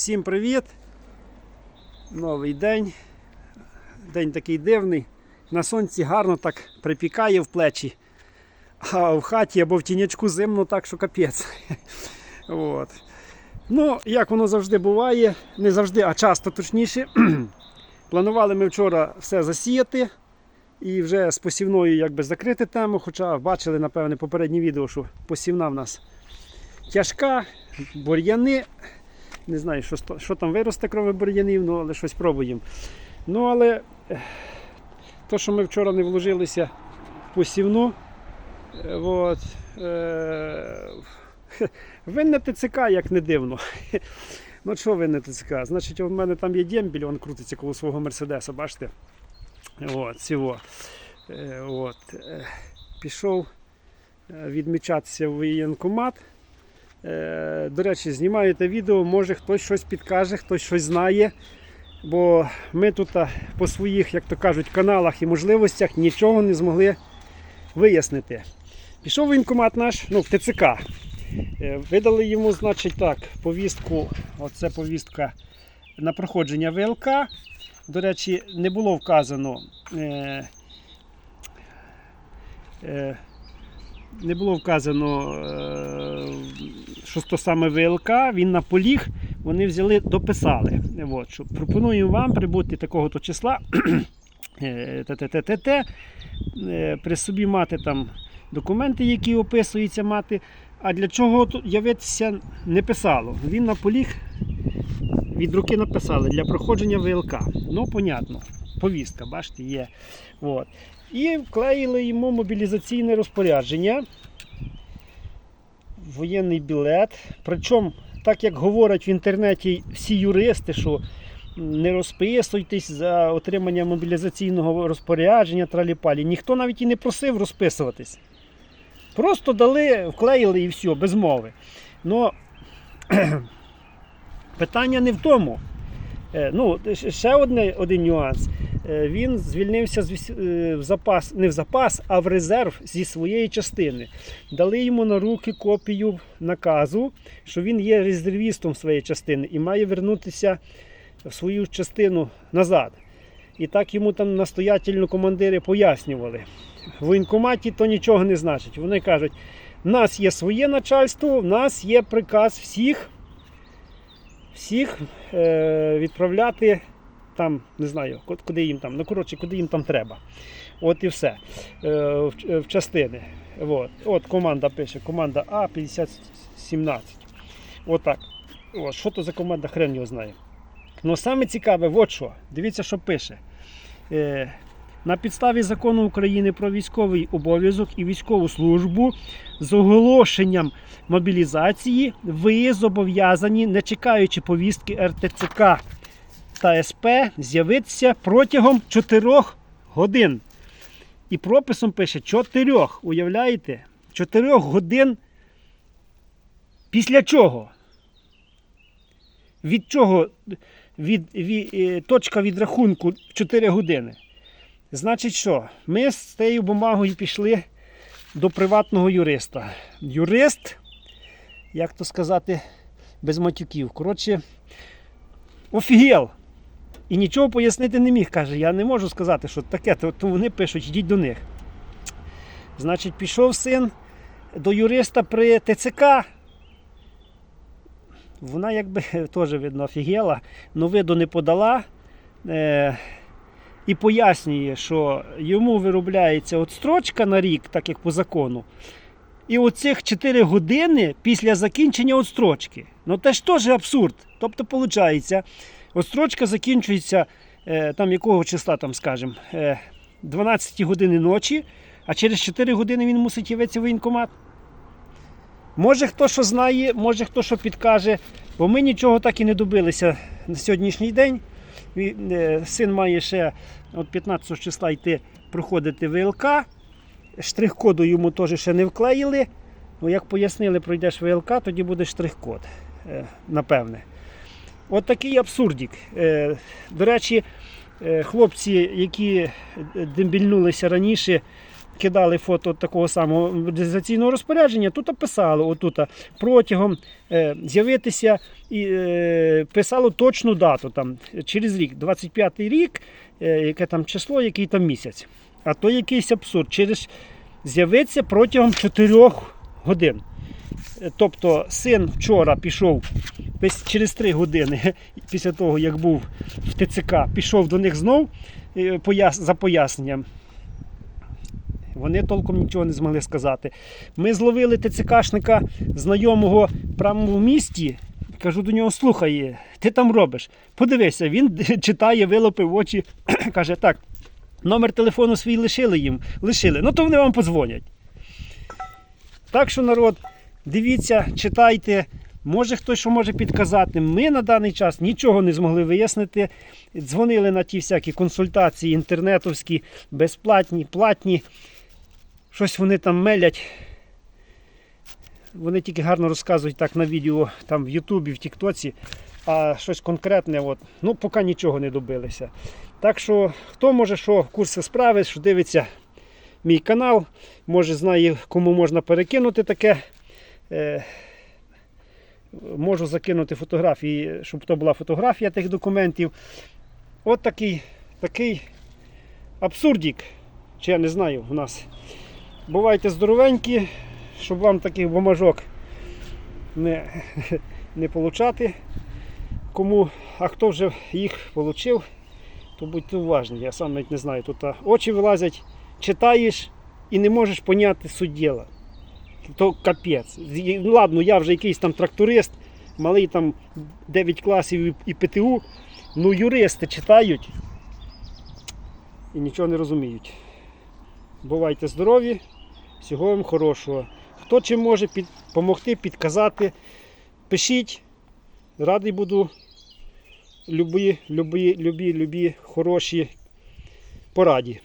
Всім привіт! Новий день. День такий дивний. На сонці гарно так припікає в плечі, а в хаті або в тінячку зимно так, що капець. От. Ну, як воно завжди буває, не завжди, а часто точніше. Планували ми вчора все засіяти і вже з посівною якби закрити тему, хоча бачили, напевне, попереднє відео, що посівна в нас тяжка, бур'яни. Не знаю, що, що там виросте кроме бур'янів, ну, але щось пробуємо. Ну, але то, що ми вчора не вложилися в посівну, е, от, е, винне ТЦК, як не дивно. Ну, що винне ТЦК? Значить, у мене там є дембіль, він крутиться коло свого Мерседеса, бачите? От, цього. Е, От. е, Пішов е, відмічатися в воєнкомат. Е, До речі, знімаєте відео, може хтось щось підкаже, хтось щось знає. Бо ми тут по своїх, як то кажуть, каналах і можливостях нічого не змогли вияснити. Пішов воєнкомат наш, ну, в ТЦК. Е, Видали йому, значить, так, повістку. Оце повістка на проходження ВЛК. До речі, не було вказано. Е, не було вказано, е, що то саме ВЛК, він наполіг, вони взяли, дописали. От, що пропонуємо вам прибути такого-то числа е, ТТТТ, е, при собі мати там документи, які описуються мати. А для чого явитися не писало. Він наполіг, від руки написали для проходження ВЛК. Ну, понятно, повістка, бачите, є. От. І вклеїли йому мобілізаційне розпорядження, воєнний білет. Причому, так як говорять в інтернеті всі юристи, що не розписуйтесь за отримання мобілізаційного розпорядження траліпалі. Ніхто навіть і не просив розписуватись. Просто дали, вклеїли і все, без мови. Но питання не в тому. Е, Ну, ще одне, один нюанс. Е, Він звільнився е, в запас, не в запас, а в резерв зі своєї частини. Дали йому на руки копію наказу, що він є резервістом своєї частини і має вернутися в свою частину назад. І так йому там настоятельно командири пояснювали. В воєнкоматі то нічого не значить. Вони кажуть, в нас є своє начальство, в нас є приказ всіх, всіх е, відправляти там, не знаю, куди їм там, ну коротше, куди їм там треба. От і все. Е, в, в частини. От. От команда пише, команда А 5017. Отак. От, що то за команда, хрен його знає. Ну саме цікаве, от що. Дивіться, що пише. Е, на підставі закону України про військовий обов'язок і військову службу з оголошенням мобілізації ви зобов'язані, не чекаючи повістки РТЦК та СП, з'явитися протягом 4 годин. І прописом пише 4. Уявляєте? 4 годин. Після чого? Від чого від, від, е, точка відрахунку 4 години? Значить що? Ми з цією бумагою пішли до приватного юриста. Юрист, як то сказати, без матюків. Коротше, офігел. І нічого пояснити не міг. Каже, я не можу сказати, що таке, то, вони пишуть, йдіть до них. Значить, пішов син до юриста при ТЦК. Вона якби теж видно офігела, но виду не подала. І пояснює, що йому виробляється от строчка на рік, так як по закону. І оцих 4 години після закінчення отстрочки. Ну це ж теж абсурд. Тобто, виходить, отстрочка закінчується е, там якого числа, там, скажімо, е, 12 години ночі, а через 4 години він мусить явитися в воєнкомат. Може хто що знає, може хто що підкаже, бо ми нічого так і не добилися на сьогоднішній день. Е, Син має ще от 15 числа йти проходити ВЛК. Штрих-коду йому теж ще не вклеїли. Ну, як пояснили, пройдеш ВЛК, тоді буде штрих-код. е, Напевне. От такий абсурдік. Е, До речі, хлопці, які дембільнулися раніше, кидали фото такого самого мобілізаційного розпорядження, тут писало отут протягом е, з'явитися і е, писало точну дату там через рік, 25-й рік, е, яке там число, який там місяць. А то якийсь абсурд. Через з'явиться протягом 4 годин. Е, Тобто син вчора пішов через 3 години після того, як був в ТЦК, пішов до них знов е, за поясненням. Вони толком нічого не змогли сказати. Ми зловили ТЦКшника знайомого прямо в місті. Кажу до нього: слухай, ти там робиш? Подивися, він читає, вилопив очі, каже, так, номер телефону свій лишили їм. Лишили. Ну то вони вам подзвонять. Так що, народ, дивіться, читайте. Може хтось що може підказати. Ми на даний час нічого не змогли вияснити. Дзвонили на ті всякі консультації інтернетовські, безплатні, платні. Щось вони там мелять. Вони тільки гарно розказують так на відео там в Ютубі, в Тіктоці, а щось конкретне, от, ну, поки нічого не добилися. Так що, хто може що в курсі справи, що дивиться мій канал, може знає, кому можна перекинути таке. Е, можу закинути фотографії, щоб то була фотографія тих документів. От такий, такий абсурдік, чи я не знаю в нас. Бувайте здоровенькі, щоб вам таких бумажок не, не получати. Кому, а хто вже їх отримав, то будьте уважні. Я сам навіть не знаю. Тут очі вилазять, читаєш і не можеш поняти суть. То капець. Ну, Ладно, я вже якийсь там тракторист, малий там 9 класів і ПТУ. Ну, юристи читають і нічого не розуміють. Бувайте здорові, всього вам хорошого. Хто чим може під, підказати, пишіть. Радий буду любі, любі, любі, любі, хороші пораді.